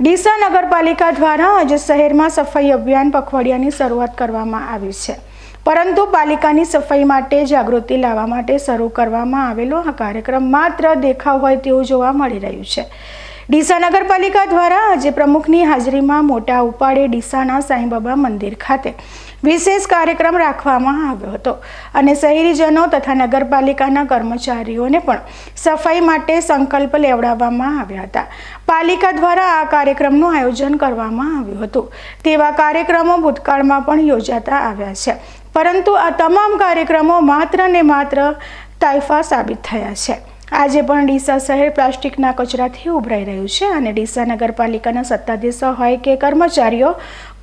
ડીસા નગરપાલિકા દ્વારા આજે શહેરમાં સફાઈ અભિયાન પખવાડિયાની શરૂઆત કરવામાં આવી છે. પરંતુ પાલિકાની સફાઈ માટે જાગૃતિ લાવવા માટે શરૂ કરવામાં આવેલો આ કાર્યક્રમ માત્ર દેખાવ હોય તેવું જોવા મળી રહ્યું છે. ડીસા નગરપાલિકા દ્વારા આજે પ્રમુખની હાજરીમાં મોટા ઉપાડે ડીસાના સાંઈબાબા મંદિર ખાતે વિશેષ કાર્યક્રમ રાખવામાં આવ્યો હતો. અને શહેરીજનો તથા નગરપાલિકાના કર્મચારીઓને પણ સફાઈ માટે સંકલ્પ લેવડાવવામાં આવ્યા હતા. પાલિકા દ્વારા આ કાર્યક્રમનું આયોજન કરવામાં આવ્યું હતું. તેવા કાર્યક્રમો ભૂતકાળમાં પણ યોજાતા આવ્યા છે. પરંતુ આ તમામ કાર્યક્રમો માત્ર ને માત્ર તાઇફા સાબિત થયા છે. આજે પણ ડીસા શહેર પ્લાસ્ટિકના કચરાથી ઉભરાઈ રહ્યું છે અને ડીસા નગરપાલિકાના સત્તાધીશો હોય કે કર્મચારીઓ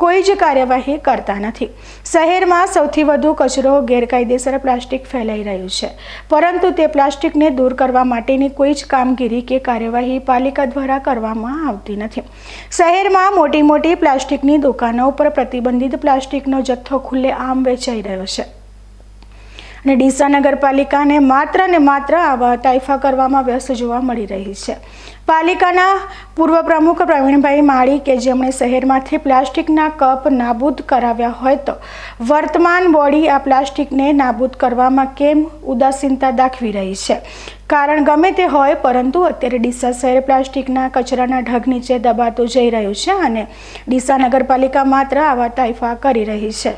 કોઈ જ કાર્યવાહી કરતા નથી. શહેરમાં સૌથી વધુ કચરો ગેરકાયદેસર પ્લાસ્ટિક ફેલાઈ રહ્યું છે. પરંતુ તે પ્લાસ્ટિકને દૂર કરવા માટેની કોઈ જ કામગીરી કે કાર્યવાહી પાલિકા દ્વારા કરવામાં આવતી નથી. શહેરમાં મોટી મોટી પ્લાસ્ટિકની દુકાનો ઉપર પ્રતિબંધિત પ્લાસ્ટિકનો જથ્થો ખુલ્લે આમ વેચાઈ રહ્યો છે. અને ડીસા નગરપાલિકાને માત્ર ને માત્ર આવા તાઇફા કરવામાં વ્યસ્ત જોવા મળી રહી છે. પાલિકાના પૂર્વ પ્રમુખ પ્રવીણભાઈ માળી કે જેમણે શહેરમાંથી પ્લાસ્ટિકના કપ નાબૂદ કરાવ્યા હોય તો વર્તમાન બોડી આ પ્લાસ્ટિકને નાબૂદ કરવામાં કેમ ઉદાસીનતા દાખવી રહી છે? કારણ ગમે તે હોય, પરંતુ અત્યારે ડીસા શહેર પ્લાસ્ટિકના કચરાના ઢગ નીચે દબાતું જઈ રહ્યું છે અને ડીસા નગરપાલિકા માત્ર આવા તાઇફા કરી રહી છે.